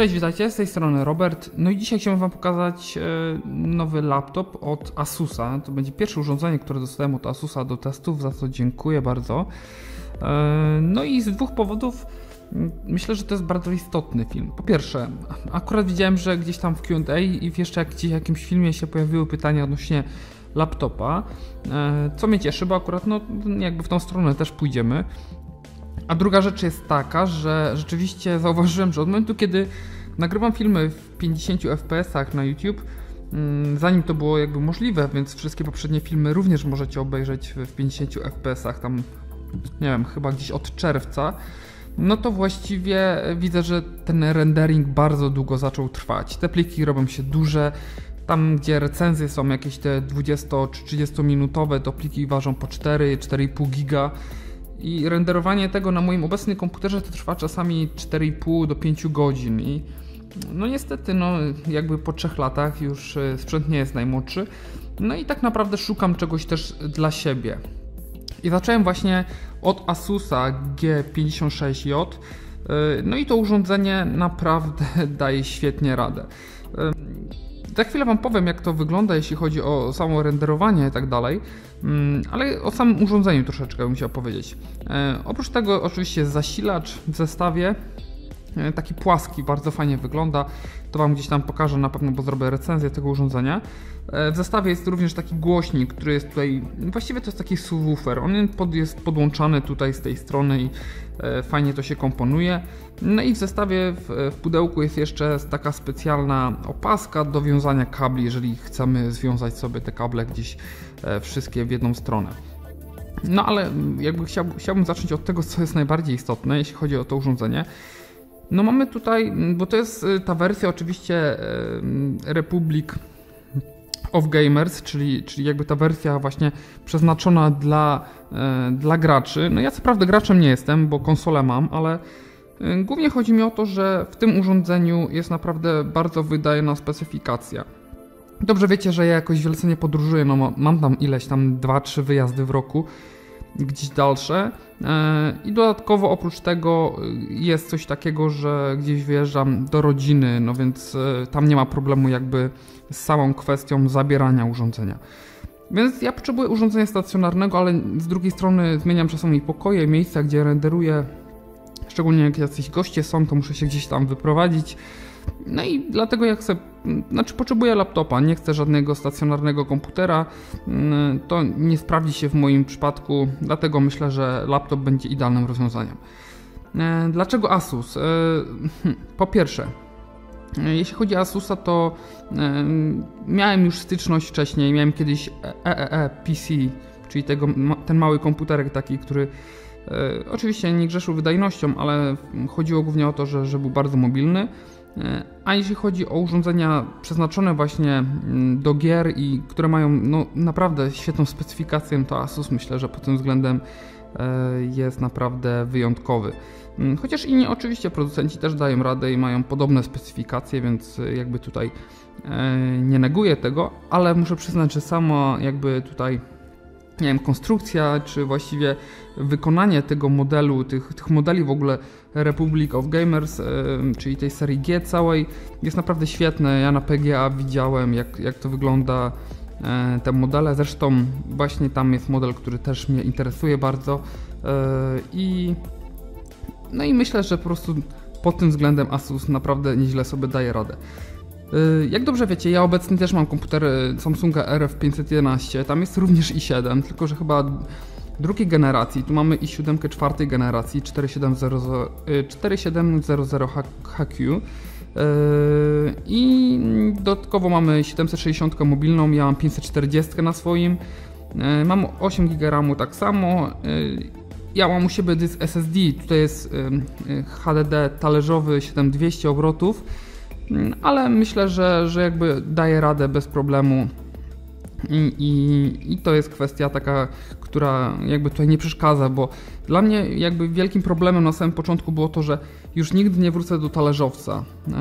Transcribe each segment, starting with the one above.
Cześć, witajcie, z tej strony Robert. No i dzisiaj chciałem Wam pokazać e, nowy laptop od Asusa. To będzie pierwsze urządzenie, które dostałem od Asusa do testów, za co dziękuję bardzo. E, no i z dwóch powodów myślę, że to jest bardzo istotny film. Po pierwsze, akurat widziałem, że gdzieś tam w QA i w jeszcze gdzieś w jakimś filmie się pojawiły pytania odnośnie laptopa, e, co mnie cieszy, bo akurat no, jakby w tą stronę też pójdziemy. A druga rzecz jest taka, że rzeczywiście zauważyłem, że od momentu, kiedy nagrywam filmy w 50 fps na YouTube, mm, zanim to było jakby możliwe, więc wszystkie poprzednie filmy również możecie obejrzeć w 50 fps, tam nie wiem, chyba gdzieś od czerwca, no to właściwie widzę, że ten rendering bardzo długo zaczął trwać. Te pliki robią się duże. Tam, gdzie recenzje są jakieś te 20 czy 30 minutowe, to pliki ważą po 4, 4,5 giga. I renderowanie tego na moim obecnym komputerze to trwa czasami 4,5 do 5 godzin. I no niestety, no jakby po 3 latach już e, sprzęt nie jest najmłodszy. No i tak naprawdę szukam czegoś też dla siebie. I zacząłem właśnie od Asusa G56J. E, no i to urządzenie naprawdę daje świetnie radę. Za chwilę Wam powiem, jak to wygląda, jeśli chodzi o samo renderowanie i tak dalej, mm, ale o samym urządzeniu troszeczkę bym chciał powiedzieć. E, oprócz tego oczywiście zasilacz w zestawie, taki płaski, bardzo fajnie wygląda. To Wam gdzieś tam pokażę na pewno, bo zrobię recenzję tego urządzenia. E, w zestawie jest również taki głośnik, który jest tutaj, właściwie to jest taki subwoofer. On jest podłączany tutaj z tej strony i E, fajnie to się komponuje. No i w zestawie w, w pudełku jest jeszcze taka specjalna opaska do wiązania kabli, jeżeli chcemy związać sobie te kable gdzieś e, wszystkie w jedną stronę. No ale jakby chciał, chciałbym zacząć od tego, co jest najbardziej istotne, jeśli chodzi o to urządzenie. No mamy tutaj, bo to jest e, ta wersja oczywiście Republic of Gamers, czyli, czyli jakby ta wersja właśnie przeznaczona dla, e, dla graczy. No ja co prawda graczem nie jestem, bo konsolę mam, ale głównie chodzi mi o to, że w tym urządzeniu jest naprawdę bardzo wydajna specyfikacja. Dobrze wiecie, że ja jakoś wielce nie podróżuję, no mam tam ileś tam 2-3 wyjazdy w roku, gdzieś dalsze. E, I dodatkowo oprócz tego jest coś takiego, że gdzieś wyjeżdżam do rodziny, no więc tam nie ma problemu jakby z samą kwestią zabierania urządzenia. Więc ja potrzebuję urządzenia stacjonarnego, ale z drugiej strony zmieniam czasami pokoje, miejsca, gdzie renderuję. Szczególnie jak jacyś goście są, to muszę się gdzieś tam wyprowadzić. No i dlatego jak chcę, znaczy potrzebuję laptopa, nie chcę żadnego stacjonarnego komputera. To nie sprawdzi się w moim przypadku, dlatego myślę, że laptop będzie idealnym rozwiązaniem. E, dlaczego Asus? E, hm, po pierwsze, E, jeśli chodzi o Asusa, to miałem już styczność wcześniej. Miałem kiedyś EEE PC, czyli tego, ten mały komputerek taki, który oczywiście nie grzeszył wydajnością, ale chodziło głównie o to, że, że był bardzo mobilny. A jeśli chodzi o urządzenia przeznaczone właśnie mm, do gier i które mają no, naprawdę świetną specyfikację, to Asus myślę, że pod tym względem jest naprawdę wyjątkowy. Mm, chociaż inni oczywiście producenci też dają radę i mają podobne specyfikacje, więc y, jakby tutaj e, nie neguję tego, ale muszę przyznać, że sama jakby tutaj nie wiem, konstrukcja, czy właściwie wykonanie tego modelu, tych, tych modeli w ogóle Republic of Gamers, e, czyli tej serii G całej, jest naprawdę świetne. Ja na PGA widziałem, jak, jak to wygląda e, te modele. Zresztą właśnie tam jest model, który też mnie interesuje bardzo i no i myślę, że po prostu pod tym względem Asus naprawdę nieźle sobie daje radę. Y, jak dobrze wiecie, ja obecnie też mam komputer Samsunga RF511, tam jest również i7, tylko że chyba drugiej generacji, tu mamy i7 czwartej generacji 4700HQ i dodatkowo mamy 760 mobilną, ja mam 540 na swoim, y, mam 8 GB RAMu tak samo. Y, ja mam u siebie dysk SSD, tutaj jest HDD talerzowy 7200 obrotów, ale myślę, że, że jakby daje radę bez problemu i, i, I, to jest kwestia taka, która jakby tutaj nie przeszkadza, bo dla mnie jakby wielkim problemem na samym początku było to, że już nigdy nie wrócę do talerzowca. Yy,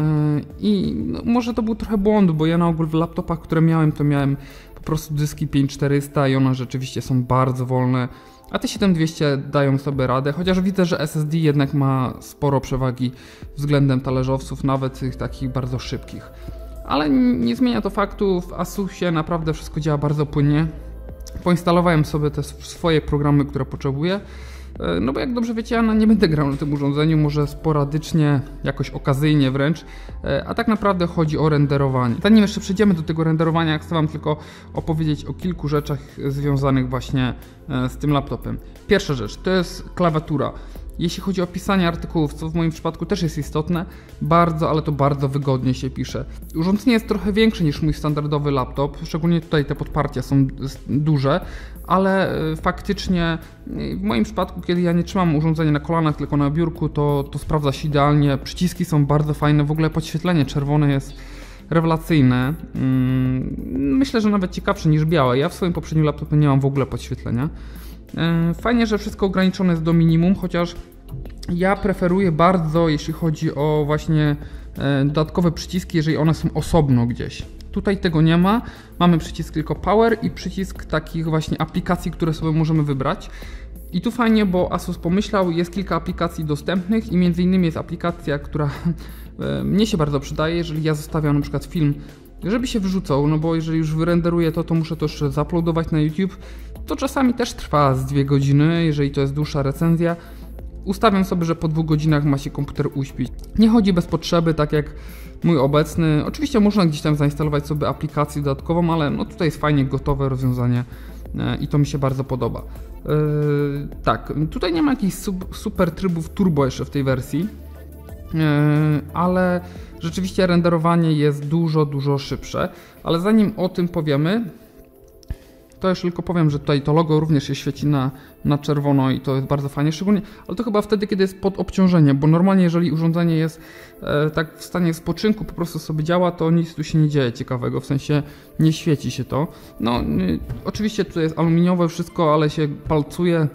I no, może to był trochę błąd, bo ja na ogół w laptopach, które miałem, to miałem po prostu dyski 5400 i one rzeczywiście są bardzo wolne A te 7200 dają sobie radę, chociaż widzę, że SSD jednak ma sporo przewagi względem talerzowców, nawet tych takich bardzo szybkich. Ale nie zmienia to faktu, w Asusie naprawdę wszystko działa bardzo płynnie. Poinstalowałem sobie te swoje programy, które potrzebuję. E, no bo jak dobrze wiecie, ja nie będę grał na tym urządzeniu, może sporadycznie, jakoś okazyjnie wręcz, e, a tak naprawdę chodzi o renderowanie. Zanim jeszcze przejdziemy do tego renderowania, chcę Wam tylko opowiedzieć o kilku rzeczach związanych właśnie e, z tym laptopem. Pierwsza rzecz to jest klawiatura. Jeśli chodzi o pisanie artykułów, co w moim przypadku też jest istotne, bardzo, ale to bardzo wygodnie się pisze. Urządzenie jest trochę większe niż mój standardowy laptop, szczególnie tutaj te podparcia są duże, ale e, faktycznie e, w moim przypadku, kiedy ja nie trzymam urządzenia na kolanach, tylko na biurku, to, to sprawdza się idealnie. Przyciski są bardzo fajne, w ogóle podświetlenie czerwone jest rewelacyjne. Mm, myślę, że nawet ciekawsze niż białe. Ja w swoim poprzednim laptopie nie mam w ogóle podświetlenia. E, fajnie, że wszystko ograniczone jest do minimum, chociaż ja preferuję bardzo, jeśli chodzi o właśnie e, dodatkowe przyciski, jeżeli one są osobno gdzieś. Tutaj tego nie ma. Mamy przycisk tylko Power i przycisk takich właśnie aplikacji, które sobie możemy wybrać. I tu fajnie, bo Asus pomyślał, jest kilka aplikacji dostępnych i między innymi jest aplikacja, która e, mnie się bardzo przydaje, jeżeli ja zostawiam na przykład film, żeby się wyrzucał, no bo jeżeli już wyrenderuję to, to muszę to jeszcze zaploadować na YouTube. To czasami też trwa z dwie godziny, jeżeli to jest dłuższa recenzja. Ustawiam sobie, że po dwóch godzinach ma się komputer uśpić. Nie chodzi bez potrzeby, tak jak mój obecny. Oczywiście można gdzieś tam zainstalować sobie aplikację dodatkową, ale no tutaj jest fajnie gotowe rozwiązanie e, i to mi się bardzo podoba. Yy, tak, tutaj nie ma jakichś super trybów turbo jeszcze w tej wersji, yy, ale rzeczywiście renderowanie jest dużo, dużo szybsze. Ale zanim o tym powiemy, to jeszcze tylko powiem, że tutaj to logo również się świeci na, na czerwono i to jest bardzo fajnie, szczególnie, ale to chyba wtedy, kiedy jest pod obciążeniem, bo normalnie jeżeli urządzenie jest e, tak w stanie spoczynku, po prostu sobie działa, to nic tu się nie dzieje ciekawego, w sensie nie świeci się to. No, y, oczywiście tutaj jest aluminiowe wszystko, ale się palcuje,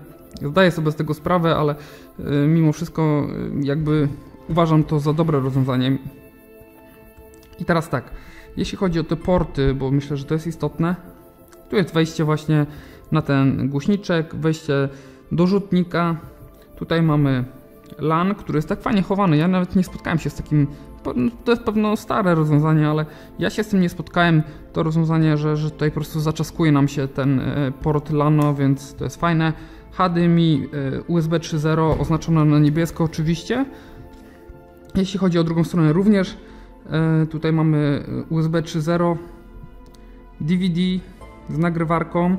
zdaję sobie z tego sprawę, ale y, mimo wszystko y, jakby uważam to za dobre rozwiązanie. I teraz tak, jeśli chodzi o te porty, bo myślę, że to jest istotne, tu jest wejście właśnie na ten głośniczek, wejście do rzutnika. Tutaj mamy LAN, który jest tak fajnie chowany. Ja nawet nie spotkałem się z takim. No, to jest pewno stare rozwiązanie, ale ja się z tym nie spotkałem. To rozwiązanie, że, że tutaj po prostu zaczaskuje nam się ten e, port LANO, więc to jest fajne. HDMI e, USB 3.0 oznaczone na niebiesko oczywiście. Jeśli chodzi o drugą stronę również, e, tutaj mamy USB 3.0, DVD, z nagrywarką,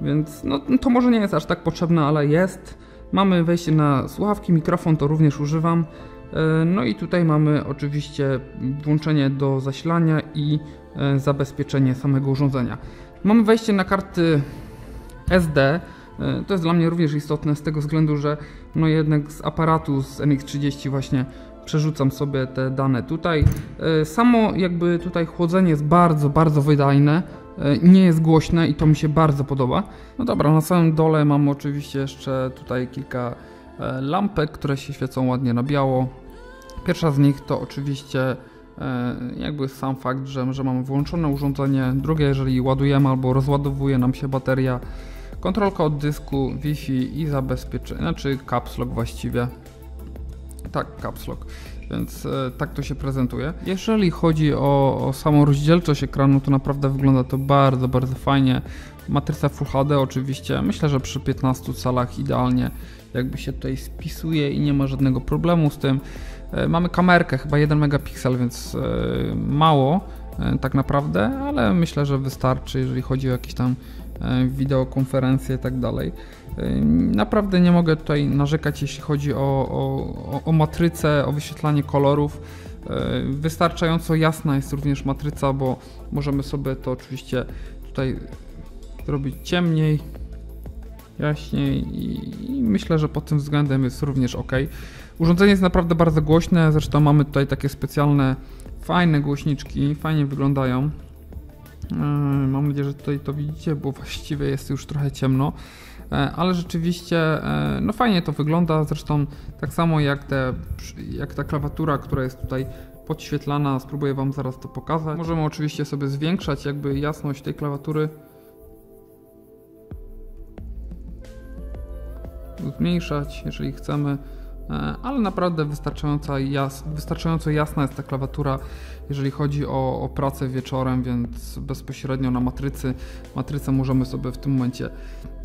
więc no, to może nie jest aż tak potrzebne, ale jest. Mamy wejście na słuchawki, mikrofon to również używam. E, no i tutaj mamy oczywiście włączenie do zasilania i e, zabezpieczenie samego urządzenia. Mamy wejście na karty SD. E, to jest dla mnie również istotne z tego względu, że no jednak z aparatu z NX30 właśnie przerzucam sobie te dane tutaj. Samo jakby tutaj chłodzenie jest bardzo, bardzo wydajne. E, nie jest głośne i to mi się bardzo podoba. No dobra, na samym dole mam oczywiście jeszcze tutaj kilka e, lampek, które się świecą ładnie na biało. Pierwsza z nich to oczywiście e, jakby sam fakt, że, że mamy włączone urządzenie. Drugie, jeżeli ładujemy albo rozładowuje nam się bateria, kontrolka od dysku, Wi-Fi i zabezpieczenie, znaczy caps lock właściwie. Tak, caps lock więc e, tak to się prezentuje. Jeżeli chodzi o, o samą rozdzielczość ekranu, to naprawdę wygląda to bardzo, bardzo fajnie. Matryca Full HD oczywiście, myślę, że przy 15 calach idealnie jakby się tutaj spisuje i nie ma żadnego problemu z tym. E, mamy kamerkę, chyba 1 megapiksel, więc e, mało tak naprawdę, ale myślę, że wystarczy, jeżeli chodzi o jakieś tam wideokonferencje i tak dalej. Naprawdę nie mogę tutaj narzekać, jeśli chodzi o, o, o matrycę, o wyświetlanie kolorów. Wystarczająco jasna jest również matryca, bo możemy sobie to oczywiście tutaj zrobić ciemniej, jaśniej i myślę, że pod tym względem jest również ok. Urządzenie jest naprawdę bardzo głośne, zresztą mamy tutaj takie specjalne, fajne głośniczki, fajnie wyglądają. Mam nadzieję, że tutaj to widzicie, bo właściwie jest już trochę ciemno. E, ale rzeczywiście e, no fajnie to wygląda, zresztą tak samo jak, te, jak ta klawiatura, która jest tutaj podświetlana, spróbuję Wam zaraz to pokazać. Możemy oczywiście sobie zwiększać jakby jasność tej klawiatury. zmniejszać, jeżeli chcemy, ale naprawdę wystarczająco, jas, wystarczająco jasna jest ta klawiatura, jeżeli chodzi o, o pracę wieczorem, więc bezpośrednio na matrycy, matrycę możemy sobie w tym momencie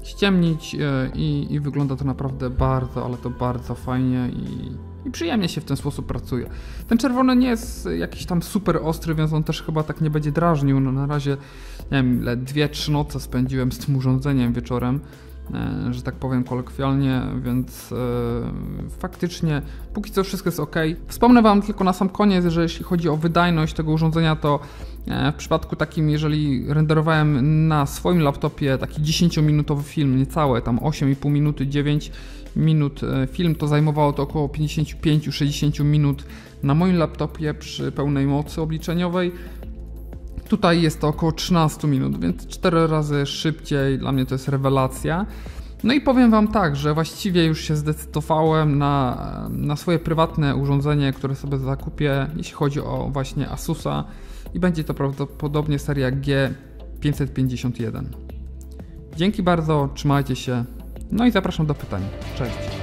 ściemnić e, i, i wygląda to naprawdę bardzo, ale to bardzo fajnie i, i przyjemnie się w ten sposób pracuje. Ten czerwony nie jest jakiś tam super ostry, więc on też chyba tak nie będzie drażnił. No na razie, nie wiem, ile, dwie, trzy noce spędziłem z tym urządzeniem wieczorem, e, że tak powiem kolokwialnie, więc e, faktycznie póki co wszystko jest ok. Wspomnę Wam tylko na sam koniec, że jeśli chodzi o wydajność tego urządzenia, to e, w przypadku takim, jeżeli renderowałem na swoim laptopie taki 10-minutowy film, niecałe, tam 8,5 minuty, 9 minut e, film, to zajmowało to około 55-60 minut na moim laptopie przy pełnej mocy obliczeniowej. Tutaj jest to około 13 minut, więc 4 razy szybciej. Dla mnie to jest rewelacja. No i powiem Wam tak, że właściwie już się zdecydowałem na, na swoje prywatne urządzenie, które sobie zakupię, jeśli chodzi o właśnie Asusa i będzie to prawdopodobnie seria G551. Dzięki bardzo, trzymajcie się, no i zapraszam do pytań. Cześć.